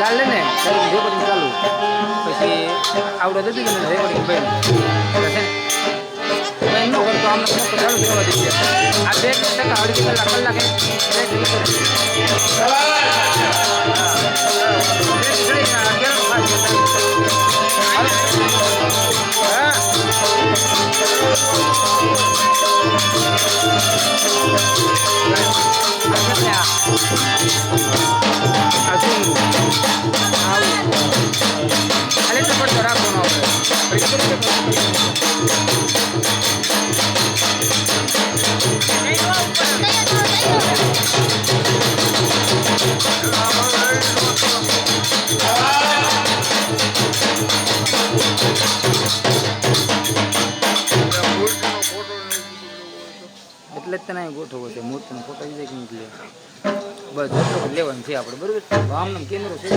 લાલ ને રેકોર્ડિંગ ચાલુ. પછી આવડે દઈ કે રેકોર્ડિંગ એટલે છે ને? કરતો આમ ચાલુ કરવા દઈએ આ બે ટકા અડધી કલાક કલાકે બ્રેક લીધો બ્રેક ઘડી ના ગેરમ થાય. હા જ તને ગોઠવો છે. મૂર્તિનો ફોટો જ કે નથી બસ જેટલો લેવાનું છે આપણે, બરોબર? આમ કેમેરો છે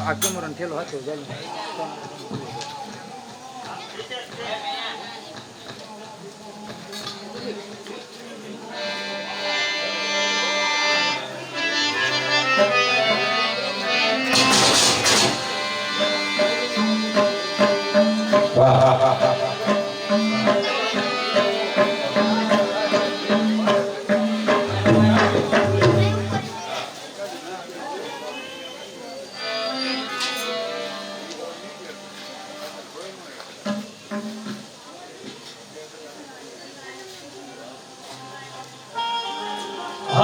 આ કેમેરો ઠેલો હતો ચાલો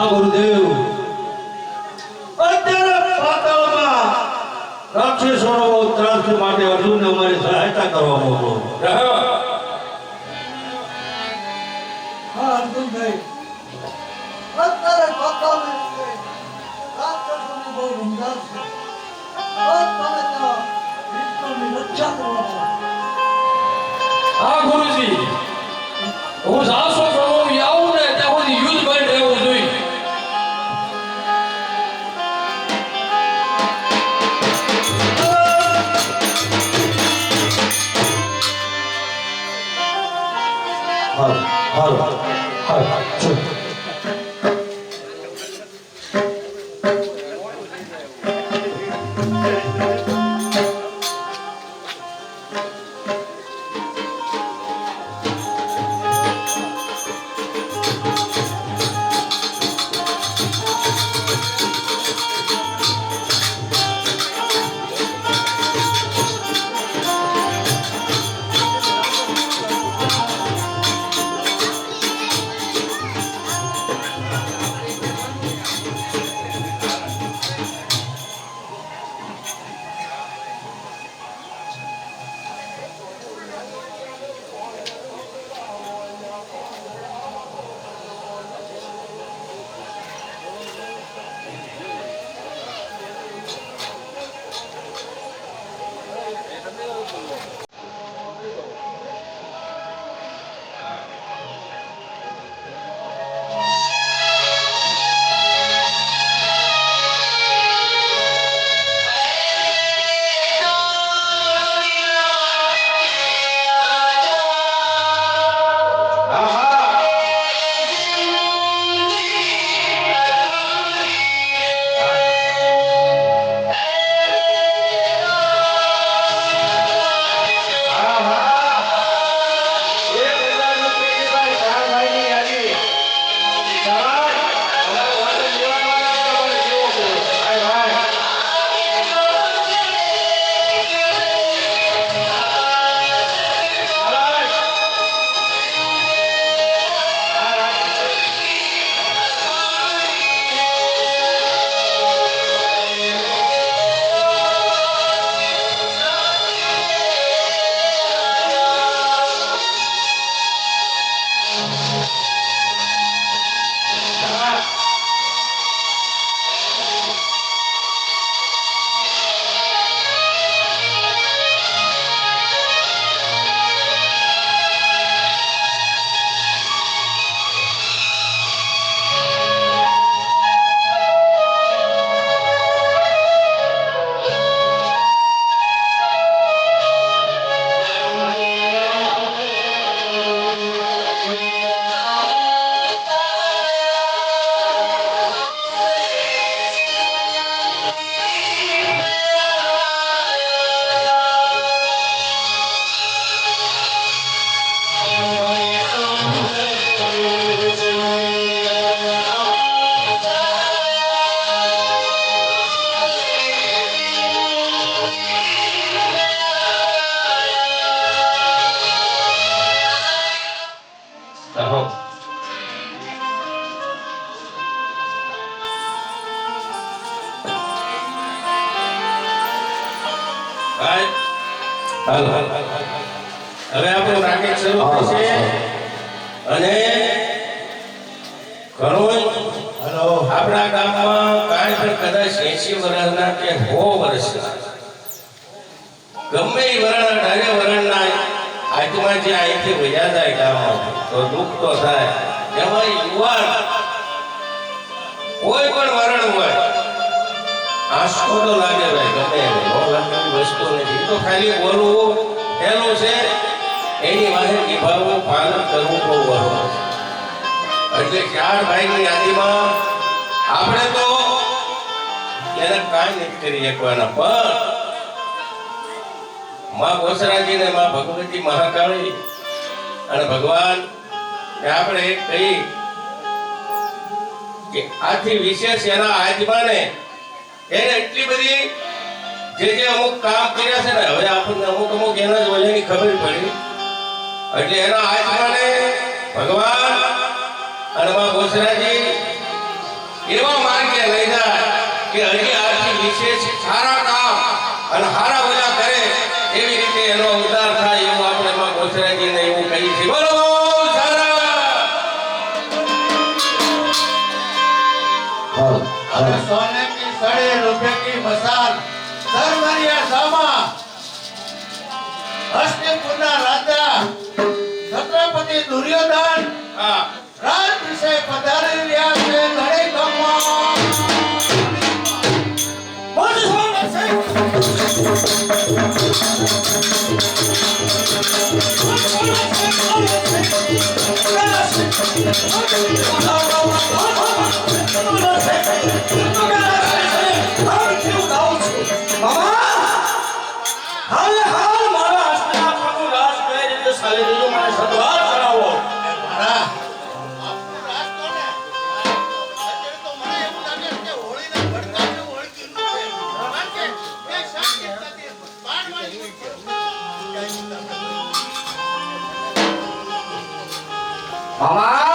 હા ગુરુદેવ. અત્યારે પાતાળમાં રાક્ષસોનો બહુ ત્રાસ માટે અર્જુનને અમારી સહાયતા કરવા માંગો હા અર્જુનભાઈ. અત્યારે પાતાળની રાક્ષસોની બહુ રમઝાન છે. બસ તમે ત્યાં વિષ્ણુની રક્ષા કરો છો હા ગુરુજી. હું સાસો હવે આપણો રાકેટ શરૂ થશે. અને ઘણું હલો આપણા ગામમાં કાંઈ પણ કદાચ એસી વર્ષના કે સો વર્ષના ગમે એ વરણ અઢારે વરણના આજમાં જે અહીંથી વયા જાય ગામમાં તો દુઃખ તો થાય. એમાં યુવાન કોઈ પણ વરણ હોય આંસકો તો લાગે ભાઈ ગમે એવી વસ્તુ નથી તો ખાલી બોલવું એનું છે, એની વાહે નિભાવવું પાલન કરવું બહુ વહેલું એટલે ચાર ભાઈની યાદીમાં આપણે તો એને કાંઈ નથી કરી શકવાના, પણ માં ગોસરાજી ને માં ભગવતી મહાકાળી અને ભગવાન આપણે કહી કે આથી વિશેષ એના આજમાને એને એટલી બધી જે જે અમુક કામ કર્યા છે ને, હવે આપણને અમુક અમુક એના જ વજનની ખબર પડી. એટલે એના આત્માને ભગવાન અને માં ગોસરાજી એવા માર્ગે લઈ જાય કે હજી આથી વિશેષ સારા કામ અને સારા બધા કરે એવી રીતે એનો ઉદ્ધાર દુર્યોધન હા. રાજ વિશે પધારી રહ્યા છે ઘરે ગમવા મારા 好吗？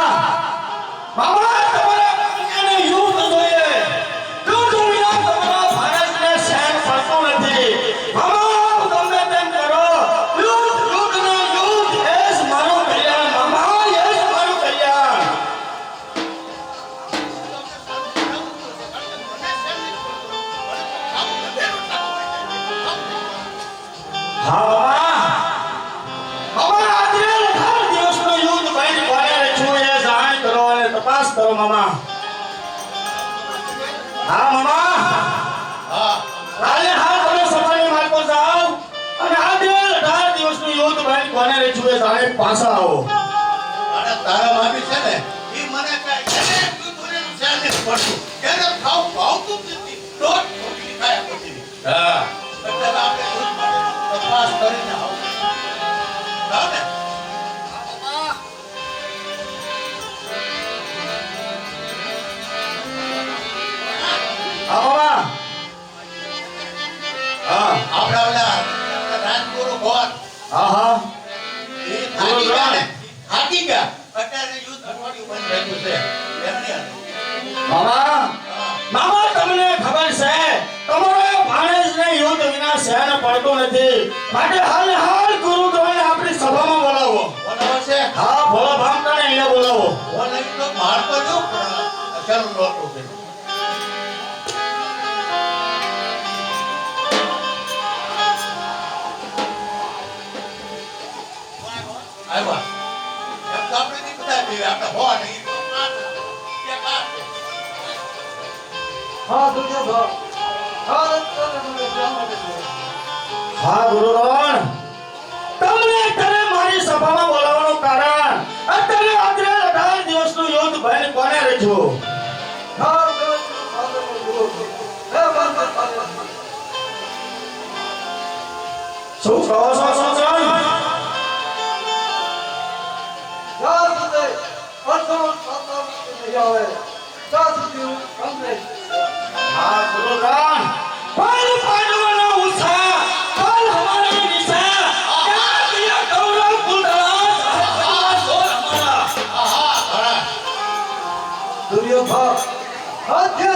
જાણે પાછા રહ્યું છે તમને ખબર છે, તમારો ભાણેજને યુદ્ધ વિના શહેર પડતો નથી. માટે હાલ ને હાલ સાધનો. શું કહો છો હું કંગ્રેસ હા ગુરુદ્રોણ Bhakti.